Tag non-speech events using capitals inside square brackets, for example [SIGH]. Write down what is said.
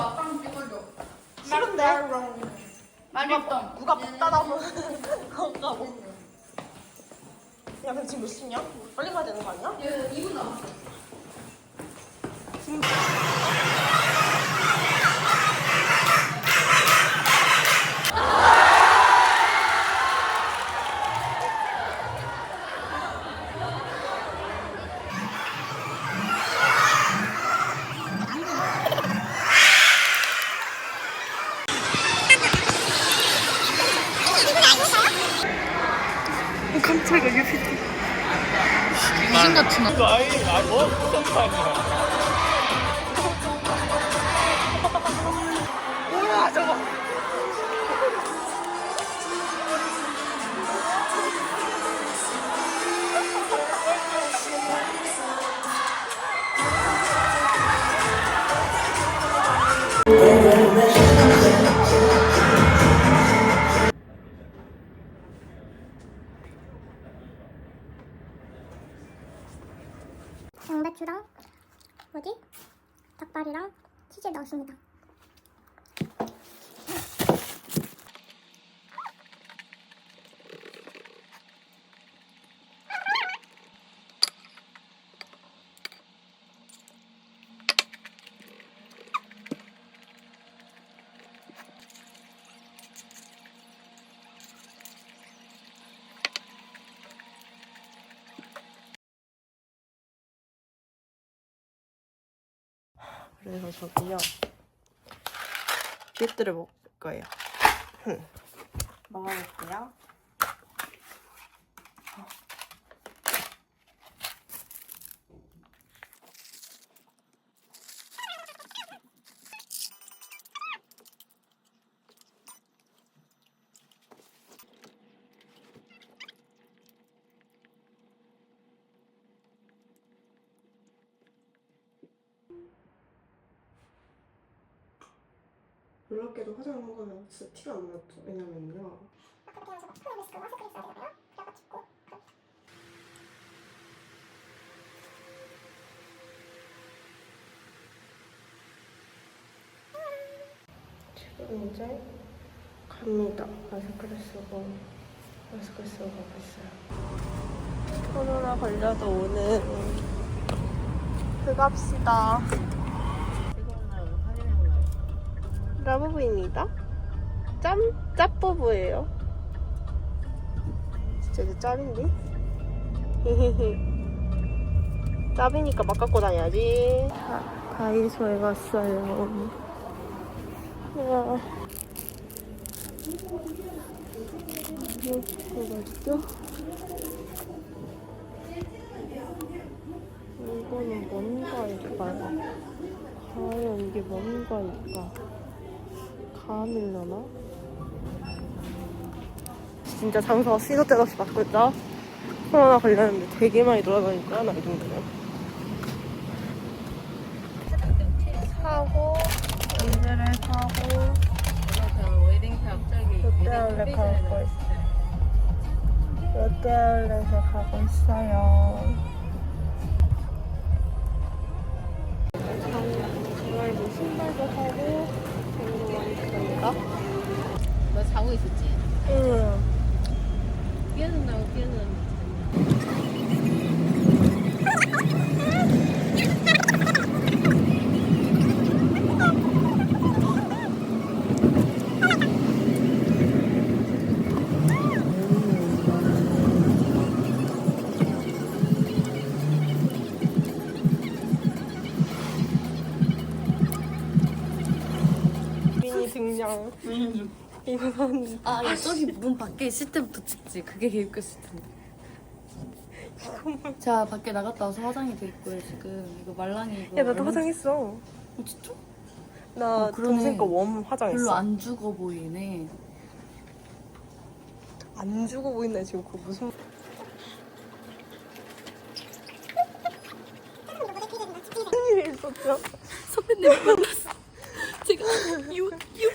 아빠랑 찍어줘. 싫은데? 맛있어. 누가 밥 따다서 그런가고. 야, 근데 지금 몇 시냐? 빨리 가야 되는 거 아니야? 얘 2분 남았어. 깜짝이야, 유피트. 귀신 같은 거. 아뭐 무슨 아니야. 뭐야, 저거. [LAUGHS] 양배추랑 뭐지? 닭발이랑 치즈 넣었습니다. 그래서 저기요. 빗들을 먹을 거예요. 먹어볼게요. 놀랍게도 화장한 거는 진짜 티가 안 났죠. 왜냐면요. 지금 이제 갑니다. 마스크를 쓰고 마스크 쓰고 가고 있어요. 코로나 걸려도 오는 그 갑시다. 라부부입니다. 짬, 짭부부예요. 진짜 이제 짭인데? [LAUGHS] 짭이니까 막 갖고 다녀야지. 다, 다이소에 갔어요. 우와. 이거 맛있죠? 이거는 뭔가 일까요? 과연 이게 뭔가일까? 가밀려나? 진짜 장소가 시도 때도 없이 바꾸죠? 코로나 걸렸는데 되게 많이 돌아다니까 나이 정도면 사고 이들을 사고. 롯데아울렛 가고 있어요 롯데아울렛에 가고 있어요 뭐 신발도 사고 쓰니까 너 자고 있었지? 응 깨어난다고 깨어났는 등장 이건 아, 야, 저기 문 밖에 있을 때부터 찍지. 그게 개웃겼을 텐데. 자, 밖에 나갔다 와서 화장이 돼 있고요, 지금. 이거 말랑이 이거. 야 나도 얼마- 화장했어 어, 진짜? 나 어, 그러네. 동생 거웜 화장했어 별로 안 죽어 보이네. 안 죽어 보인다 지금 그거 무슨 무슨 일이 있었죠? 선배님 만났어. 제가 유, 유,